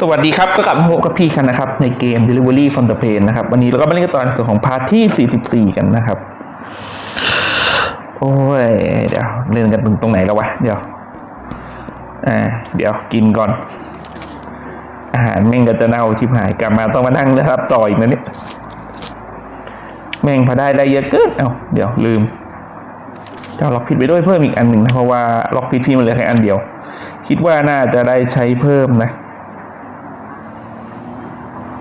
สวัสดีครับก็กลับมาพบกับพี่กันนะครับ ในเกม Delivery from the Plane นะครับ วันนี้เราก็มาเล่นกันตอนส่วนของพาร์ทที่ 44 กันนะครับ โอ้ย เดี๋ยวเล่นกันตรงไหนแล้ววะ เดี๋ยวอ่าเดี๋ยวกินก่อน อาหารแม่งก็จะเน่าชิบหายกลับมาต้องมานั่งนะครับต่ออีกนะเนี่ยแม่งพอได้ได้เยอะเกินเอ้าเดี๋ยวลืมจะล็อกพิษไปด้วยเพิ่มอีกอันหนึ่งนะเพราะว่าล็อกพิษพี่มันเหลือแค่อันเดียว คิดว่าน่าจะได้ใช้เพิ่มนะ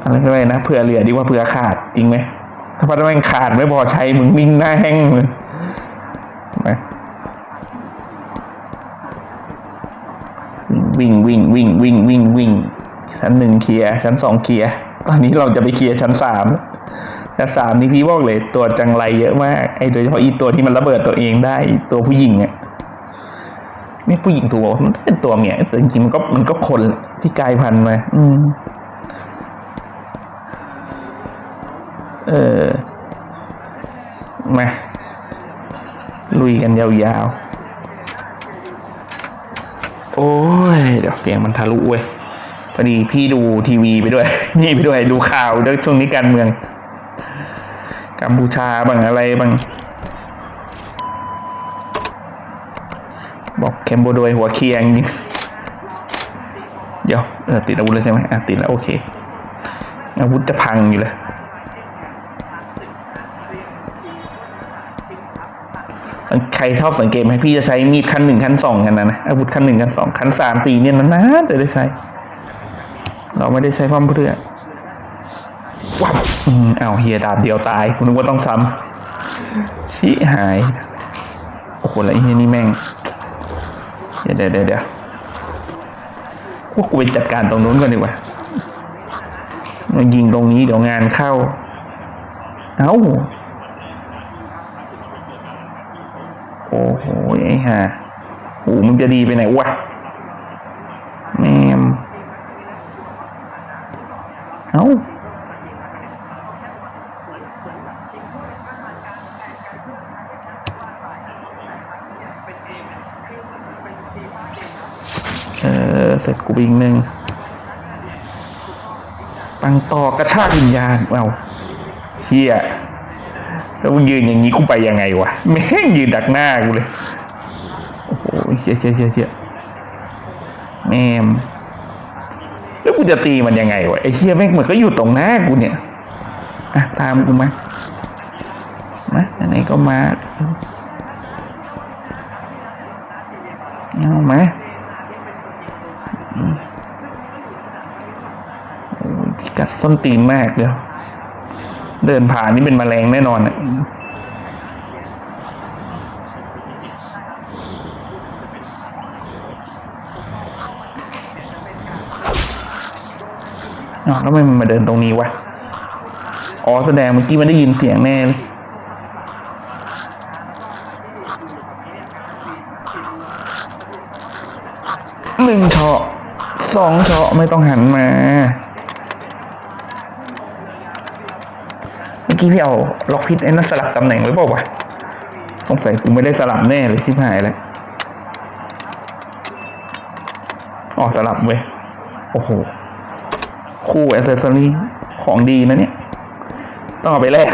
อะไรก็ได้นะเผื่อเหลือดีกว่าเผื่อขาดจริงไหมถ้าพัดแม่งขาดไม่พอใช้มึงวิ่งหน้าแห้งเลยนะวิ่งวิ่งวิ่งวิ่งวิ่งวิ่งชั้นหนึ่งเคลียร์ชั้นสองเคลียร์ตอนนี้เราจะไปเคลียร์ชั้นสามชั้นสามนี่พี่บอกเลยตัวจังไรเยอะมากไอ้โดยเฉพาะอีตัวที่มันระเบิดตัวเองได้ตัวผู้หญิงอะไม่ผู้หญิงตัวมันเป็นตัวเมียแต่จริงๆมันก็มันก็คนที่กลายพันธุ์มา อืม เออ มา ลุยกันยาวๆ โอ้ย เดี๋ยวเสียงมันทะลุเว้ย พอดีพี่ดูทีวีไปด้วย นี่ไปด้วยดูข่าวด้วยช่วงนี้การเมือง กัมพูชาบางอะไรบาง บอกแคมโบโดยหัวเคียงนี่เดี๋ยวเออติดอาวุธเลยใช่ไหมอะติดแล้วโอเค อาวุธจะพังอยู่เลย ใครชอบสังเกตไหมพี่จะใช้มีดขั้นหนึ่งขั้นสองกันนะนะอาวุธขั้นหนึ่งขั้นสองขั้นสามสี่เนี่ยนานๆจะได้ใช้ เราไม่ได้ใช้พร้อมเพื่อว้าวอืมเอาเฮียดาบเดียวตายคุณนึกว่าต้องซ้ำชี้หาย โอ้โหแล้วไอ้เฮียนี่แม่งเดี๋ยวเดี๋ยวเดี๋ยวเดี๋ยวพวกกูไปจัดการตรงนู้นก่อนดีกว่ามายิงตรงนี้เดี๋ยวงานเข้า เอ้า โอ้โหไอ้ห่าโอ้มึงจะดีไปไหนวะแมมเอ้าเออเสร็จกูปอีกหนึ่งปังต่อกระชากวิญญาณเอาเชี่ย แล้วมึงยืนอย่างนี้กูไปยังไงวะแม่งยืนดักหน้ากูเลยโอ้โหเชี่ยเชี่ยเชี่ยเชี่ยแม่มแล้วกูจะตีมันยังไงวะไอ้เชี่ยแม่งเหมือนก็อยู่ตรงหน้ากูเนี่ยอะตามกูมามาไหนก็มาเอามาอืมโอ้ยกัดส้นตีนมากเดี๋ยว เดินผ่านนี่เป็นแมลงแน่นอนอ๋อแล้วทำไมมันมาเดินตรงนี้วะ อ๋อ แสดงเมื่อกี้มันได้ยินเสียงแน่เลยหนึ่งเฉาะสองเฉาะไม่ต้องหันมา มื่อกี้พี่เอาล็อกพิษไอ้นั่นสลับตำแหน่งไว้เปล่าวะสงสัยกูไม่ได้สลับแน่เลยชิบหายเลยอ๋อสลับเว้ย โอ้โห คู่อ c เซสซอรี่ของดีนะเนี่ย ต้องเอาไปแลก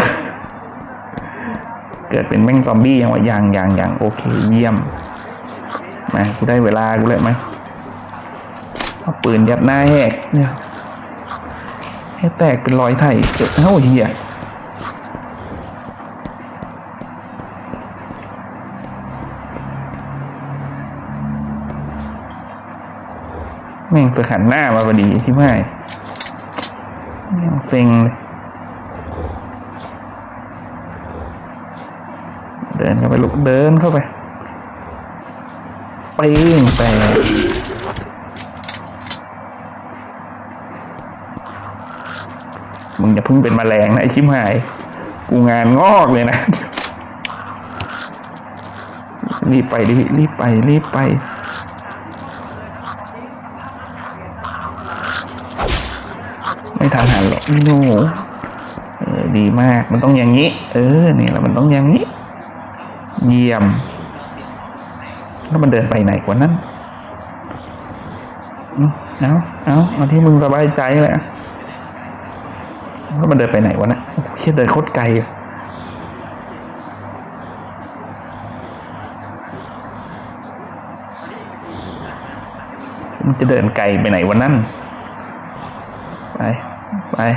เกิดเป็นแม่งซอมบี้ยังวะยังยังยังโอเคเยี่ยมมากูได้เวลากูเลยไหมเอาปืนยัดหน้าแหกเนี่ยให้แตกเป็นรอยไถ่เกิดเท่าเหี้ย เสือหันหน้ามาพอดีใช่ไหมแม่งเซ็งเลยเดินเข้าไปลุกเดินเข้าไปปีงแต่มึงอย่าเพิ่งเป็นแมลงนะไอชิมหาย กูงานงอกเลยนะ รีบไปดิรีบไป รีบไป ดูเออดีมากมันต้องอย่างนี้ เออนี่แหละมันต้องอย่างนี้ เยี่ยม แล้วมันเดินไปไหนกว่านั้นเอาเอาเอาที่มึงสบายใจแหละแล้วมันเดินไปไหนวะนะโอ้เชี่ยเดินโคตรไกลมันจะเดินไกลไปไหนวะนั่น ไป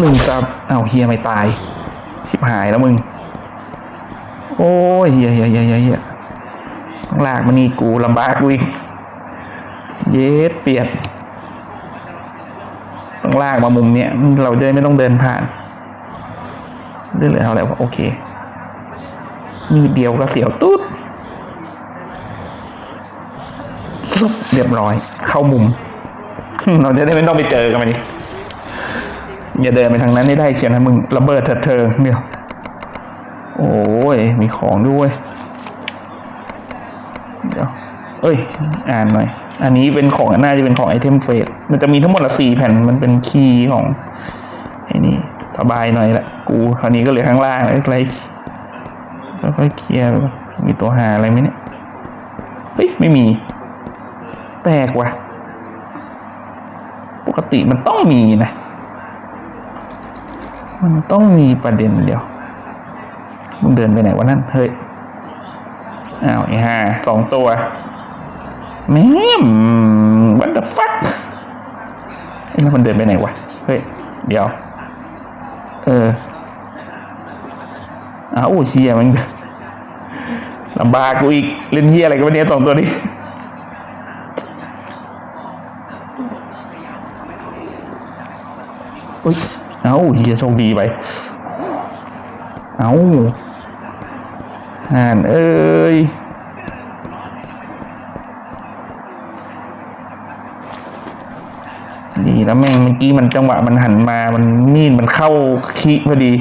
หนึ่งซับเอาเฮียไม่ตาย ชิบหายแล้วมึง โอ้ยเฮียเฮียเฮียเฮียเฮียต้องลากมานี่กูลำบากกูอีกเย็ดเปียดต้องลากมามุมเนี้ยเราจะได้ไม่ต้องเดินผ่านเรื่องเหลือเท่าไรวะโอเค มีเดียวก็เสียวตุ๊ด เรียบร้อย เข้ามุม เราจะได้ไม่ต้องไปเจอกันมันนี่อย่าเดินไปทางนั้นได้ได้เชียวนะมึงระเบิดเถิดเทิงเดียวโอ้ยมีของด้วยเดี๋ยวเอ้ย อ่านหน่อย อันนี้เป็นของน่าจะเป็นของไอเทมเฟสมันจะมีทั้งหมดละสี่แผ่นมันเป็นคีย์ของไอ้นี่สบายหน่อยละกูคราวนี้ก็เหลือข้างล่างอะไรค่อยๆเคลียร์มีตัวหาอะไรไหมเนี่ยเฮ้ยไม่มี แปลกว่ะ ปกติมันต้องมีนะ มันต้องมีประเด็นเดียว มึงเดินไปไหนวะนั่น เฮ้ย อ้าวไอ้ห่าสองตัวแม่ม what the fuck ไอ้แล้วมันเดินไปไหนวะ เฮ้ย เดี๋ยว เอออ้าวโอ้เชียมันลำบากกูอีก เล่นเฮียอะไรกันวะเนี่ยสองตัวนี้ อ้ย เอ้าเฮียโชคดีไป เอ้าห่านเอ้ยดีแล้วแม่งเมื่อกี้มันจังหวะมันหันมา มันมีดมันเข้าคิพอดี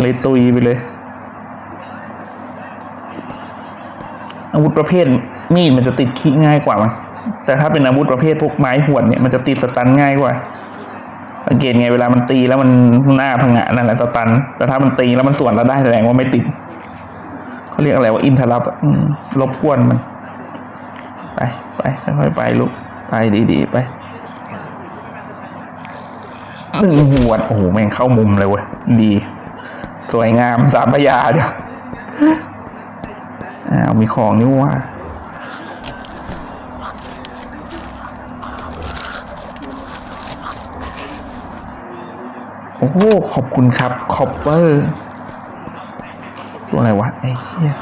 เลยตุยไปเลย อาวุธประเภทมีดมันจะติดคิง่ายกว่ามั้งแต่ถ้าเป็นอาวุธประเภทพวกไม้หวดเนี่ยมันจะติดสตันง่ายกว่า งเกตไงเวลามันตีแล้วมันหน้าพังงะนั่นแหละสตัน แต่ถ้ามันตีแล้วมันสวนเราได้แสดงว่าไม่ติดเขาเรียกอะไรว่าอินทรัพย์อะอืมรบกวนมัน ไปไปค่อยๆไปลูกไปดีๆไปหนึ่งหวดโอ้โหแม่งเข้ามุมเลยเว้ยดี สวยงามสามพยาเดียวอ้าวมีของนี่ว่า อ้โหขอบคุณครับคอปเปอร์ตัวอะไรวะไอ้เหี้ย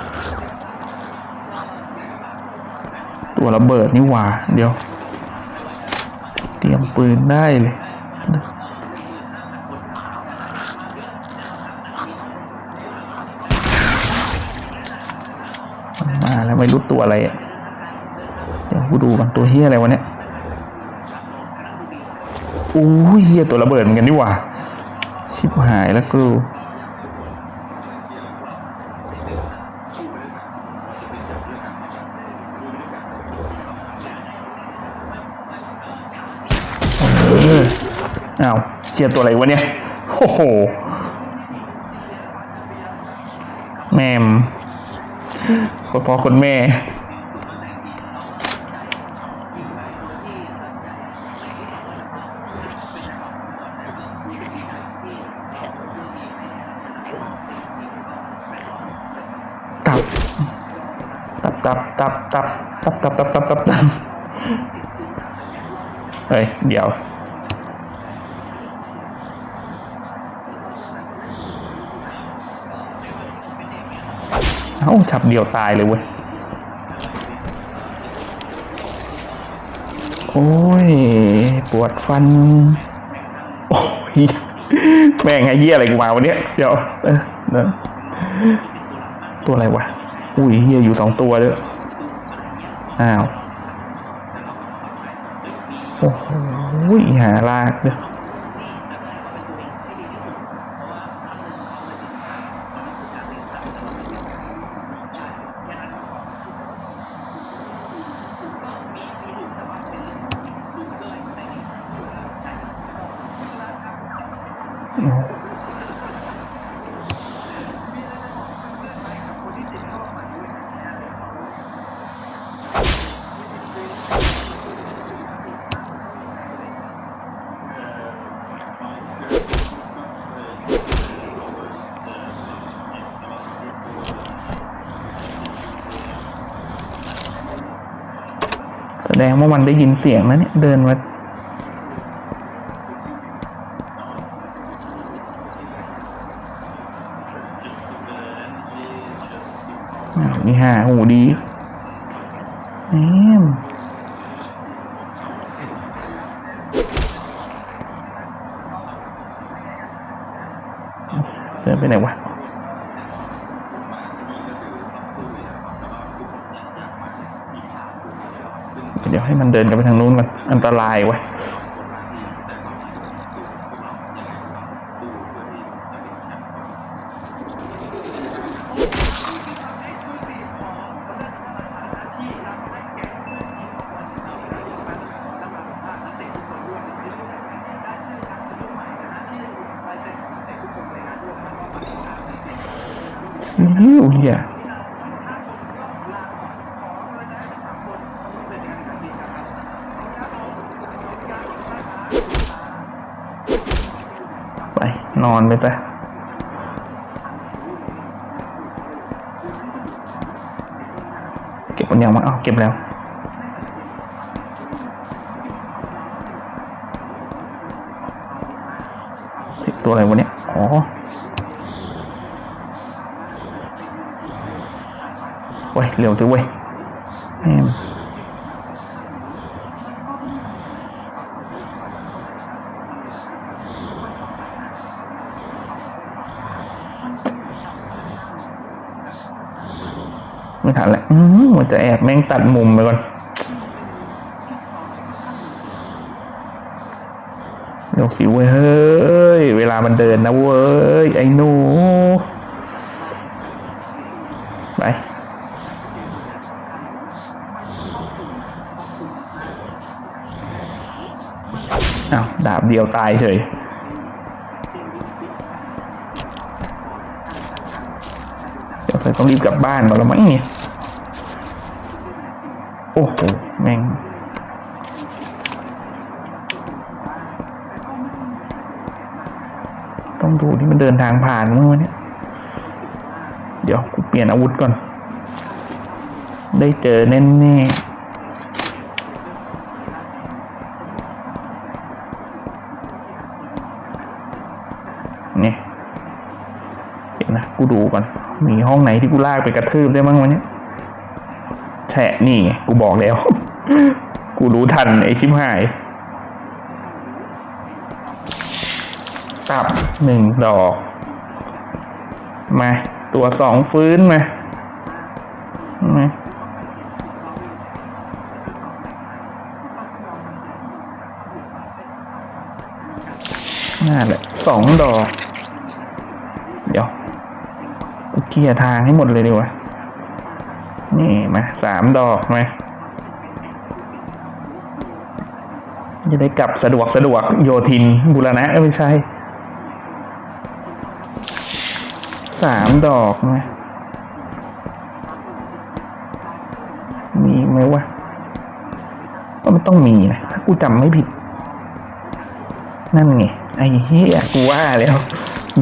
ตัวระเบิดนี่หว่า เดี๋ยว เตรียมปืนได้เลยมันมาแล้วไม่รู้ตัวอะไรอะเดี๋ยวกูดูกันตัวเฮียอะไรวะเนี่ยอู้เฮียตัวระเบิดเหมือนกันนี่หว่า ชิบหายแล้วกูเอออ้าวเชียตัวอะไรวะเนี่ย โอ้โห แมมคนพ่อคนแม่ ตับ ตับ ตับ ตับ ตับ ตับตับตับตับตับเฮ้ย เดี๋ยว เอ้าฉับเดียวตายเลยเว้ย โอ้ย ปวดฟัน โอ้ย แม่งไอ้เหี้ยอะไรกูมาวันเนี้ย เดี๋ยว เออตัวอะไรวะ อุ้ยเหี้ยอยู่สองตัวเลย อ้าว โอ้โหหาลากเลย ดงว่ามันได้ยินเสียงนะเนี่ยเดินมาอ่าวนี่ฮะหูดีแหมเดินไปไหนวะ เดี๋ยวให้มันเดินกันไปทางนู้นกันอันตรายเวะหิวเฮียไป นอนไปซะเก็บมันยังมาเอาเก็บแล้วตัวอะไรวะเนี่ย อ๋อเว้ย เร็วสิเว้ย ไม่ทันแล้วอืมมันจะแอบแม่งตัดมุมไปก่อนเร็วสิเว้ยเฮ้ย เวลามันเดินนะเว้ย ไอ้หนู ไป อ้าว ดาบเดียวตายเฉยเดี๋ยวใส่ต้องรีบกลับบ้านก่อนแล้วมั้งเนี่ย โอ้โหแม่งต้องดูที่มันเดินทางผ่านเมื่อวะเนี่ยเดี๋ยวกูเปลี่ยนอาวุธก่อน ได้เจอแน่แน่ๆเนี่ยเดี๋ยวนะกูดูก่อน มีห้องไหนที่กูลากไปกระทืบได้บ้างวะเนี่ ยแฉะนี่ไงกูบอกแล้ว กูรู้ทันไอชิบหาย ตับหนึ่งดอก มา ตัวสองฟื้นมามาน่าแหละสองดอก เดี๋ยวกูเคลียร์ทางให้หมดเลยดีกว่า นี่มาสามดอกมาจะได้กลับสะดวกสะดวกโยทินบุรณะไม่ใช่สามดอกไหมมีไหมวะว่ามันต้องมีนะถ้ากูจำไม่ผิด นั่นไง ไอ้เหี้ยกูว่าแล้ว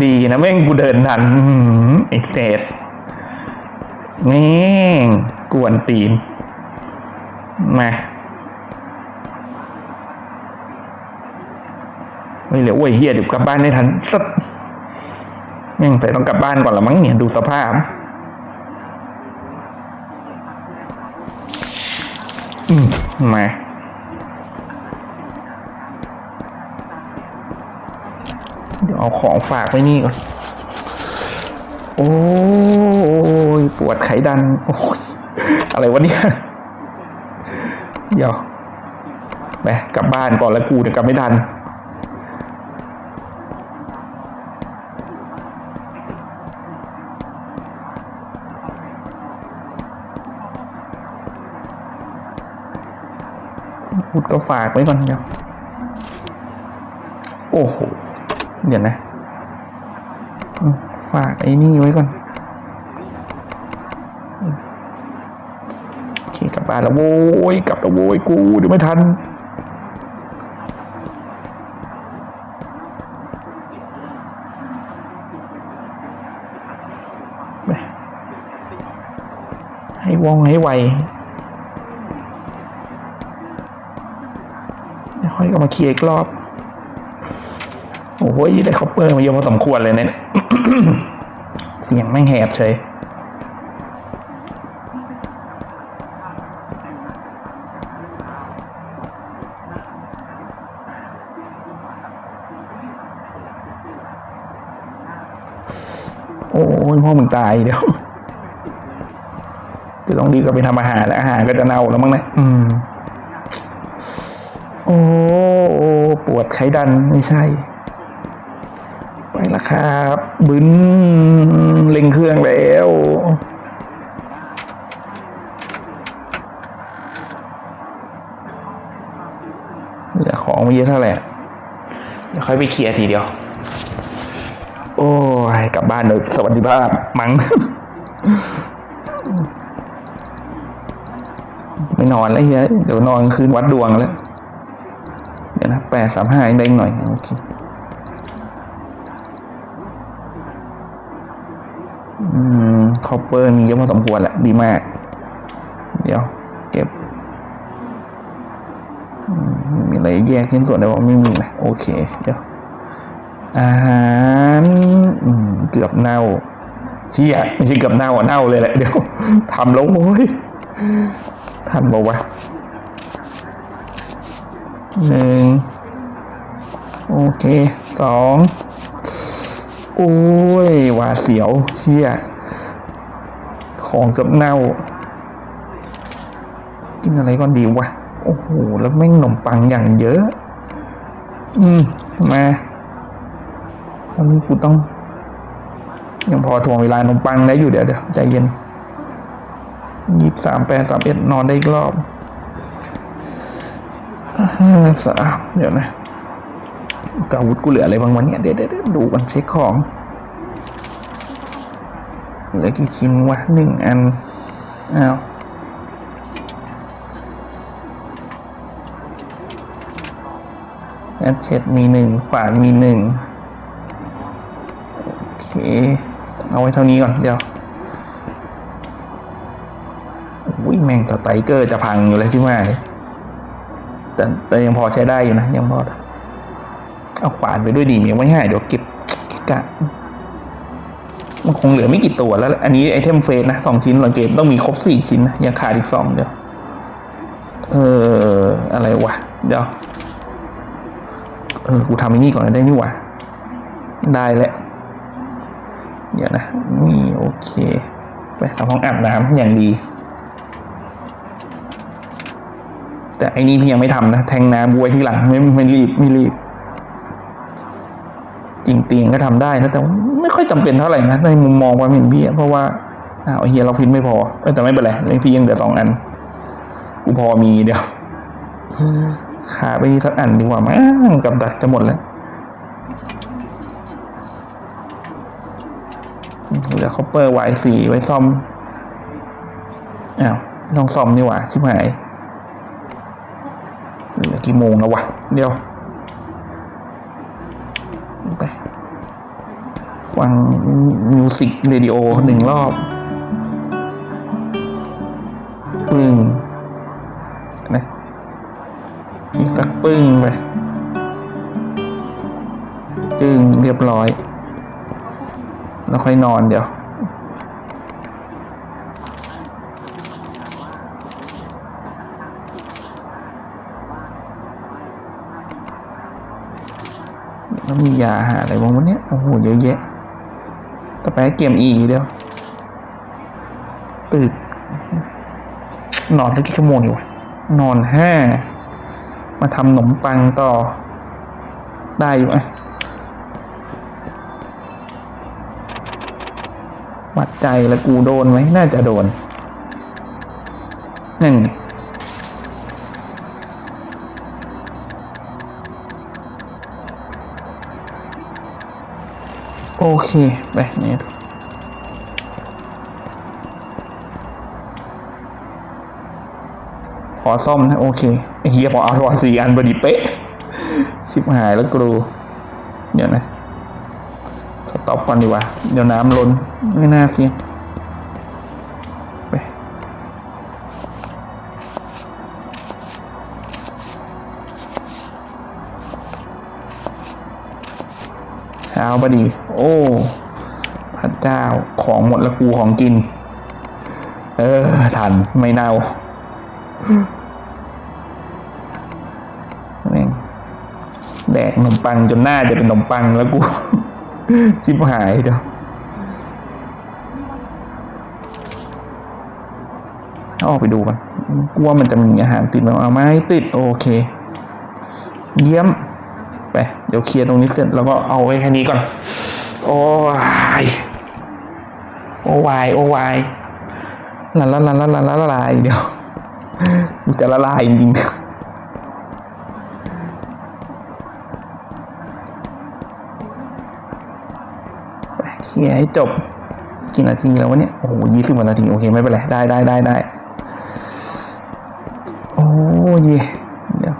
ดีนะแม่งกูเดินทันอื้ออไอ้เศษ แง่กวนตีน มาไม่เหลือโอ้ยเฮียเดี๋ยวกลับบ้านไม่ทันสักแม่งใส่ต้องกลับบ้านก่อนละมั้งเนี่ยดูสภาพ อืมมาเดี๋ยวเอาของฝากไว้นี่ก่อน โอ้ ปวดไขดันโอ้ยอะไรวะเนี่ยเดี๋ยวไปกลับบ้านก่อนแล้วกูเดี๋ยวกลับไม่ทันพูดก็ฝากไว้ก่อนเดี๋ยวโอ้โห เดี๋ยวนะ ฝากไอ้นี่ไว้ก่อนอื มโอเคกลับลับบ้าแล้วโว้ยกลับแล้วโว้ยกูเดี๋ยวไม่ทันให้ว่องให้ไวแล้วค่อยก็มาเคลียร์อีกรอบ โอ้โหได้คอปเปอร์มาเยอะพอสมควรเลยเนี่ย เสียงแม่งแหบเฉย โอ้ย พ่อมึงตายเดี๋ยวคือต้องรีบกลับไปทำอาหารแล้วอาหารก็จะเน่าแล้วมั้งนะอืม โอ้โอ้ปวดไขดันไม่ใช่ ไปละครับบึ้นเล็งเครื่องแล้วเหลือของไม่เยอะเท่าไหร่เดี๋ยวค่อยไปเคลียร์ทีเดียวโอ้ยกลับบ้านโดยสวัสดิภาพมั้งไม่นอนแล้วเฮียเดี๋ยวนอนคืนวัดดวงแล้ว เดี๋ยวนะแปดสามห้าได้อีกหน่อยโอเคอืมคอปเปอร์มีเยอะพอสมควรแหละดีมาก เดี๋ยว เก็บมมีอะไรแยกชิ้นส่วนได้บ้างไม่มีนะโอเค เดี๋ยว อาหารเกือบเน่าเชี่ยไม่ใช่เกือบเน่าอะเน่าเลยแหละเดี๋ยวทำแล้วโว้ยทันบอกวะหนึ่งโอเคสองโอ้ยหวาเสียวเชี่ยของเกือบเน่า กินอะไรก่อนดีวะ โอ้โห แล้วแม่งขนมปังอย่างเยอะ อืม มา ตอนนี้กูต้อง ยังพอทวงเวลานมปังได้อยู่เดี๋ยวเดี๋ยวใจเย็นยี่สามแปดสามเอ็ดนอนได้อีกรอบห้าสามเดี๋ยวนะกาวุธกูเหลืออะไรบางวันเนี้ยเดี๋ยวเดี๋ยวดูกันเช็คของเหลือกี่ชิ้นวะหนึ่งอันอ้าวแอดเช็ดมีหนึ่งฝานมีหนึ่ง เคเอาไว้เท่านี้ก่อนเดี๋ยวอุ้ยแม่งสไตเกอร์จะพังอยู่เลยใช่ไหมแต่แต่ยังพอใช้ได้อยู่นะ ยังพอ เอาขวานไปด้วยดีมีไว้ให้เดี๋ยวเก็บกะมันคงเหลือไม่กี่ตัวแล้ว อันนี้ไอเทมเฟสนะสองชิ้นสังเกตต้องมีครบสี่ชิ้นนะยังขาดอีกสองเดี๋ยว เอออะไรวะ เดี๋ยว เออ กูทำอ้นี่ก่อนได้นี่หว่าได้แล้ว ดี๋ยวนะ นี่โอเค ไปทำห้องอาบน้ำอย่างดี แต่อ้นี่พี่ยังไม่ทำนะ แทงน้ำบวยที่หลังไม่ไม่รีบไม่รีบ จริงเตียงก็ทำได้นะ แต่ไม่ค่อยจำเป็นเท่าไหร่นะในมุมมองความเห็นพี่เพราะว่าอ้าวเฮียเราพินไม่พอเอ้แต่ไม่เป็นไรเรื่องพี่ยังเหลือสองอันกูพอมีเดียวขาไปนี่สักอันดีกว่ามั้งกับดักจะหมดแล้ว เห ลือคอปเปอร์ไว้สี่ไว้ซ่อมอ้าวต้องซ่อมนี่หว่าชิบหายเหลือกี่โมงแล้ววะเดี๋ยวไปฟังมิวสิกเรดิโอหนึ่งรอบปึ้งนะอีกสักปึ้งไปจึงเรียบร้อย แล้วค่อยนอนเดี๋ยว แล้วมียาหาอะไรบ้างวันนี้โอ้โหเยอะแยะต่อไปเกมอีเดียวตื่นนอนสักกี่ชั่วโมงอยู่นอนห้ามาทำขนมปังต่อได้อยู่ไหม วัดใจแล้วกูโดนไหมน่าจะโดนหนั่งโอเคไปนี่ขอซ่อมนะโอเคเฮียพอเอาถอสี่อันพอดีเป๊ะชิบหายแล้วกรู เดี๋ยวนะ สต็อปก่อนดีกว่า เดี๋ยวน้ำล้น ไม่น่าเสียงไปเช้าพอดี โอ้พระเจ้าของหมดล้วกูของกิน เออทันไม่เน่าแม่แดกขนมปังจนหน้าจะเป็นขนมปังแล้วกู ชิบหายเดี๋ยว อาออกไปดูกันกูว่ามันจะมีอาหารติดไหมเอาไม่ติดโอเค เยี่ยมไปเดี๋ยวเคลียร์ตรงนี้เสร็จแล้วก็เอาไว้แค่นี้ก่อน โอ้ยโอ้วายโอ้วายละละละละละละละลายเดี๋ยวมันจะละลายจริงเคลียร์ให้จบกี่นาทีแล้ววะเนี่ยโอ้โหยี่สิบกว่านาทีโอเคไม่เป็นไรได้ได้ได้ได้ โอ้ยเดี๋ยว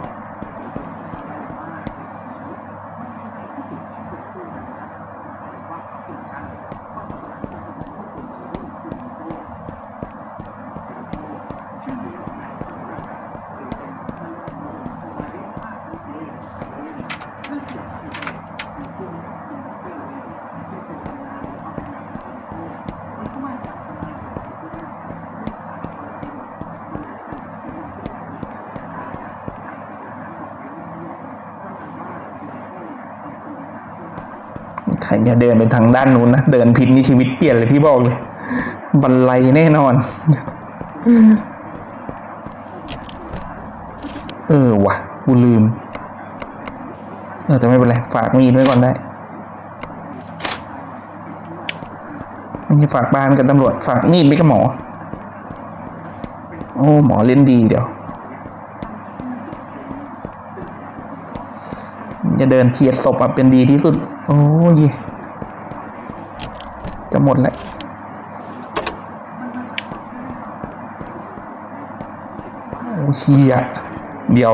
ใครจะเดินไปทางด้านนู้นนะ เดินผิดนี่ชีวิตเปลี่ยนเลยพี่บอกเลยบันไลแน่นอน เออว่ะกูลืม เออแต่ไม่เป็นไร ฝากมีดไว้ก่อนได้ไม่ใช่ฝากบ้านกับตำรวจ ฝากมีดไม่กับหมอ โอ้ หมอเล่นดีเดี๋ยวจะเดินเทียดศพอะเป็นดีที่สุด โอ้ย จะหมดแล้วโอ้ชียเดียว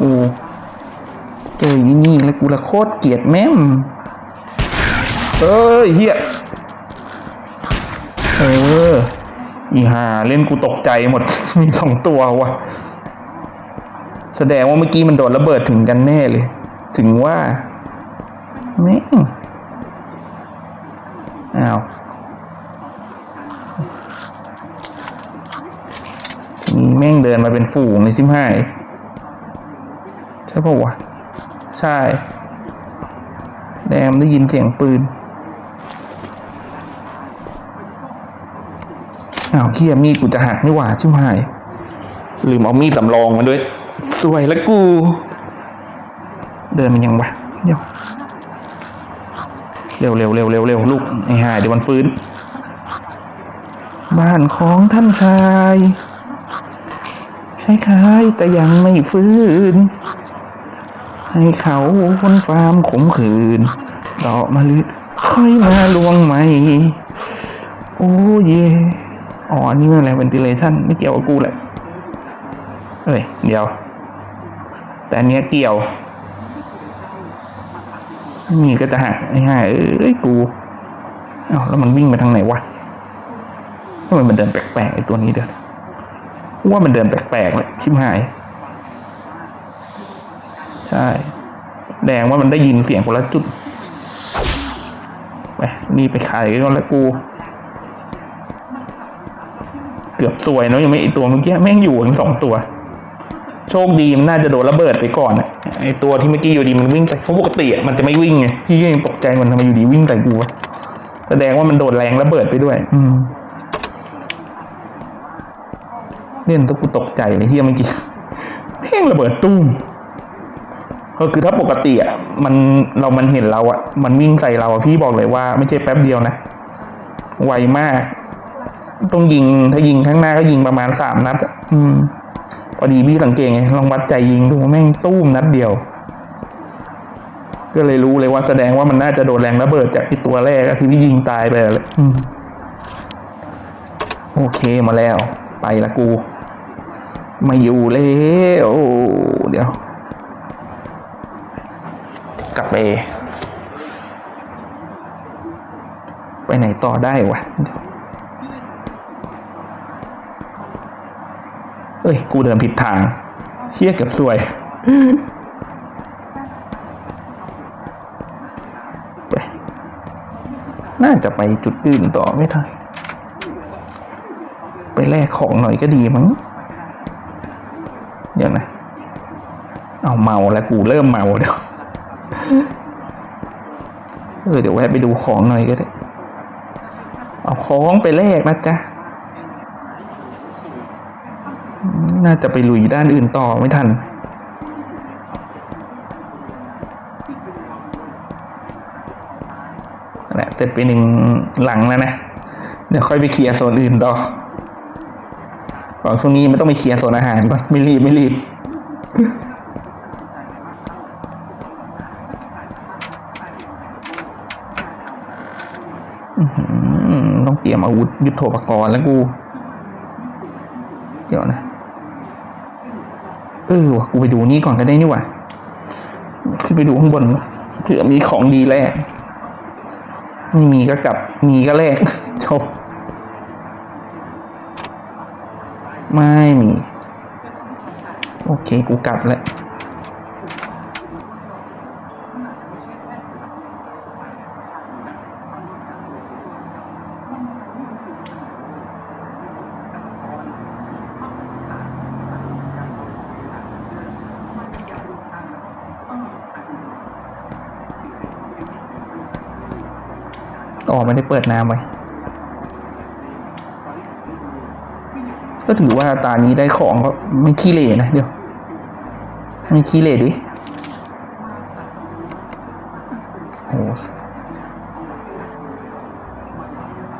กูเจออย่งนี่แล้วกูละโคตรเกลียดแม่มเอ้ยเฮียเออ อีห่าเล่นกูตกใจหมด มีสองตัวว่ะแสดงว่าเมื่อกี้มันโดนระเบิดถึงกันแน่เลย ถึงว่าแม่งอ้าวมีแม่งเดินมาเป็นฝูงเลยชิมหายใช่ปะวะ ใช่ แดมได้ยินเสียงปืนอ้าวเคียมีดกูจะหักนี่หว่าชิมหาย ลืมเอามีดสำรองมาด้วย สวยแล้วกู เดินมันยังวะเดี๋ยวเร็วเร็วเร็วเร็วเร็วลูกไอ้ห่าเดี๋ยวมันฟื้น บ้านของท่านชายคล้ายๆแต่ยังไม่ฟื้น ให้เขาคนฟาร์มขมขืนดอกมะลิค่อยมาลวงใหม่โอ้เยอ๋ออันนี่มันอะไร ventilation ไม่เกี่ยวกับกูแหละเอ้ย เดี๋ยว แต่อันเนี้ยเกี่ยว มีก็จะหักไอ้ห่าเอ้ยกูเอ้าแล้วมันวิ่งไปทางไหนวะทำไมมันเดินแปลกๆไอ้ตัวนี้เด้อว่ามันเดินแปลกๆเลยชิบหาย ใช่แดงว่ามันได้ยินเสียงคนละจุดไปนี่ไปขายกันแล้วกู เกือบสวยเนอะยังไม่ไอตัวเมื่อกี้แม่งอยู่กันสองตัว โชคดีมันน่าจะโดนระเบิดไปก่อนอะไอตัวที่เมื่อกี้อยู่ดีมันวิ่งใส่เพราะปกติอะมันจะไม่วิ่งไงพี่ก็ยังตกใจมันทำไมอยู่ดีวิ่งใส่กูวะแสดงว่ามันโดนแรงระเบิดไปด้วย อืมเล่นตัวกูตกใจเลยที่เมื่อกี้แม่งระเบิดตุ้มก็คือถ้าปกติอะมันเรามันเห็นเราอะ มันวิ่งใส่เราอะพี่บอกเลยว่าไม่ใช่แป๊บเดียวนะไวมาก ต้องยิงถ้ายิงข้างหน้าก็ยิงประมาณสามนัดอะอืม พอดีพี่สังเกตไงลองวัดใจยิงดูแม่งตู้มนัดเดียว ก็เลยรู้เลยว่าแสดงว่ามันน่าจะโดนแรงระเบิดจากไอตัวแรกที่พี่ยิงตายไปเลยโอเคมาแล้ว ไปละกู ไม่อยู่แล้วเดี๋ยว กลับไป ไปไหนต่อได้วะ เอ้ย กูเดินผิดทาง เชี่ยเกือบสวยไปน่าจะไปจุดอื่นต่อไม่ได้ ไปแลกของหน่อยก็ดีมั้งเดี๋ยวนะ เอาเมาแล้วกูเริ่มเมาเดี๋ยว เออเดี๋ยวแวะไปดูของหน่อยก็ได้ เอาของไปแลกนะจ๊ะอืม น่าจะไปลุยด้านอื่นต่อไม่ทันนั่นแหละเสร็จไปหนึ่งหลังแล้วนะ เดี๋ยวค่อยไปเคลียร์โซนอื่นต่อก่อนช่วงนี้ไม่ต้องไปเคลียร์โซนอาหารก่อนไม่รีบไม่รีบต้องเตรียมอาวุธยุทโธปกรณ์แล้วกู เดี๋ยวนะ เออวะกูไปดูนี่ก่อนก็ได้นี่วะขึ้นไปดูข้างบนเผื่อมีของดีแรกไม่มีก็กลับ มีก็แลกจบไม่มี โอเค กูกลับแล้ว เปิดน้ำไว้ก็ถือว่าตานี้ได้ของก็ไม่ขี้เหร่นะเดี๋ยว ไม่ขี้เหร่ดิโอ้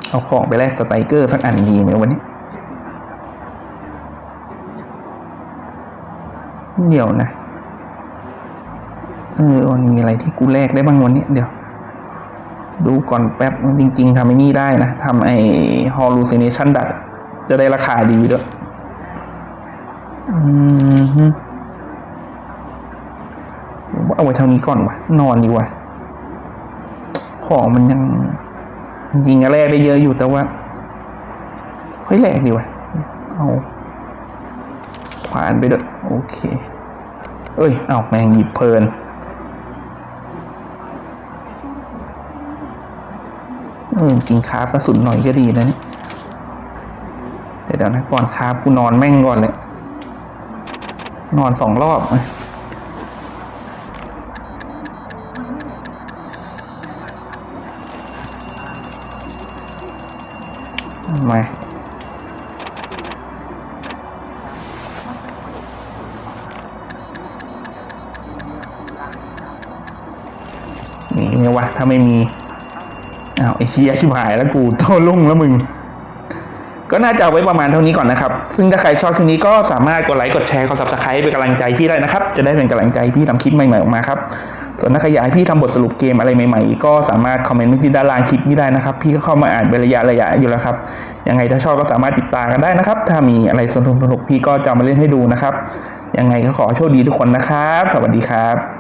เอาของไปแลกสไตรเกอร์สักอันดีไหมวันนี้ เดี๋ยวนะ เออมันมีอะไรที่กูแลกได้บ้างวันนี้เดี๋ยว ดูก่อนแป๊บจริง ๆทำไอ้นี่ได้นะทำไอ้ hallucination ดัดจะได้ราคาดีด้วยอืมฮึเอาไว้เท่านี้ก่อนวะนอนดีกว่า ของมันยังจริงๆอะแลกได้เยอะอยู่แต่ว่า ค่อยแลกดีกว่า เอาผ่านไปเด้อโอเค เอ้ย เอาแมงหยิบเพลิน เออกินคาร์บกระสุนหน่อยก็ดีนะเนี่ยเดี๋ยวนะก่อนคาร์บกูนอนแม่งก่อนเลย นอนสองรอบเอ้ยมานี่ไงวะถ้าไม่มี อ้าวไอ เชียชิบหายแล้วกูโตลุ่งแล้วมึง ก็น่าจะเอาไว้ประมาณเท่านี้ก่อนนะครับ ซึ่งถ้าใครชอบคลิปนี้ก็สามารถกดไลค์กดแชร์กด subscribe เป็นกำลังใจพี่ได้นะครับ จะได้เป็นกำลังใจพี่ทำคลิปใหม่ๆออกมาครับส่วนถ้าใครอยากให้พี่ทำบทสรุปเกมอะไรใหม่ๆ ก็สามารถคอมเมนต์ที่ด้านล่างคลิปนี้ได้นะครับ พี่ก็เข้ามาอ่านเป็นระยะระยะอยู่แล้วครับ ยังไงถ้าชอบก็สามารถติดตามกันได้นะครับ ถ้ามีอะไรสนุกๆพี่ก็จะมาเล่นให้ดูนะครับ ยังไงก็ขอโชคดีทุกคนนะครับ สวัสดีครับ